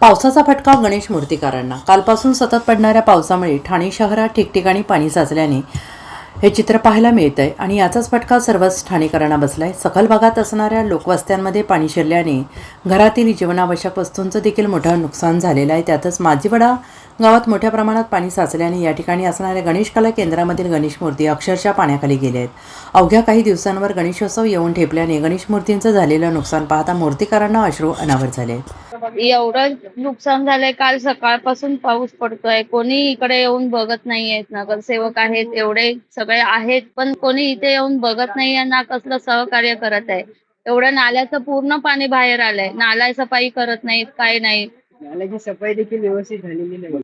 पावसाचा फटका गणेश मूर्तिकारांना. कालपासून सतत पडणाऱ्या पावसामुळे ठाणे शहरात ठिकठिकाणी पाणी साचल्याने हे चित्र पाहायला मिळत आहे आणि याचाच फटका सर्वच ठाणेकरांना बसलाय. सखल भागात असणाऱ्या लोकवस्त्यांमध्ये पाणी शिरल्याने घरातील जीवनावश्यक वस्तूंचं देखील मोठं नुकसान झालेलं आहे. त्यातच माझीवडा गावात मोठ्या प्रमाणात पाणी साचल्याने या ठिकाणी असणाऱ्या गणेश कला केंद्रामधील गणेश मूर्ती अक्षरशः पाण्याखाली गेल्या आहेत. अवघ्या काही दिवसांवर गणेशोत्सव येऊन ठेपल्याने गणेश मूर्तींचं झालेलं नुकसान पाहता मूर्तीकारांना अश्रू अनावर झाले एवढं नुकसान झालंय काल सकाळपासून पाऊस पडतोय. कोणी इकडे येऊन बघत नाहीयेत नगरसेवक आहेत एवढे सगळे आहेत पण कोणी इथे येऊन बघत नाहीये ना कसलं सहकार्य करत आहे. एवढं नाल्याचं पूर्ण पाणी बाहेर आलंय. नाला सफाई करत नाहीत काही नाही नाल्याची सफाई देखील व्यवस्थित झालेली नाही.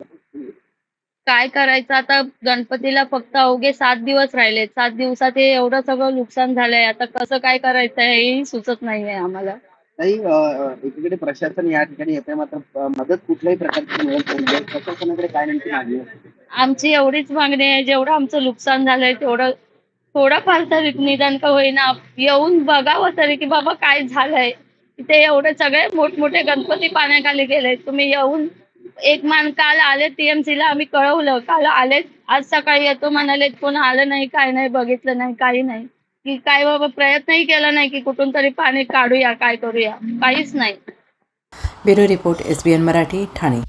काय करायचं? आता गणपतीला फक्त अवघे सात दिवस राहिले. सात दिवसात हे एवढं सगळं नुकसान झालंय. आता कसं काय करायचं हेही सुचत नाहीये आम्हाला. काही एकीकडे प्रशासन या ठिकाणी येते मात्र मदत कुठल्याही प्रकारची मिळत नाही. प्रशासनाकडे काय नेमकी मागणी आहे? आमची एवढीच मागणी आहे. जेवढं आमचं नुकसान झालंय तेवढं थोडंफार तरी निदान का होईना येऊन बघावं तरी की बाबा काय झालंय. तिथे एवढे सगळे मोठमोठे गणपती पाण्याखाली गेले. तुम्ही येऊन एक मान काल आले टीएमसी ला आम्ही कळवलं. काल आले आज सकाळी येतो म्हणाले कोण आलं नाही काय नाही बघितलं नाही काही नाही. की काय बाबा प्रयत्नही केला नाही की कुठून तरी पाणी काढूया काय करूया. काहीच नाही. Bureau report S B N Marathi Thane.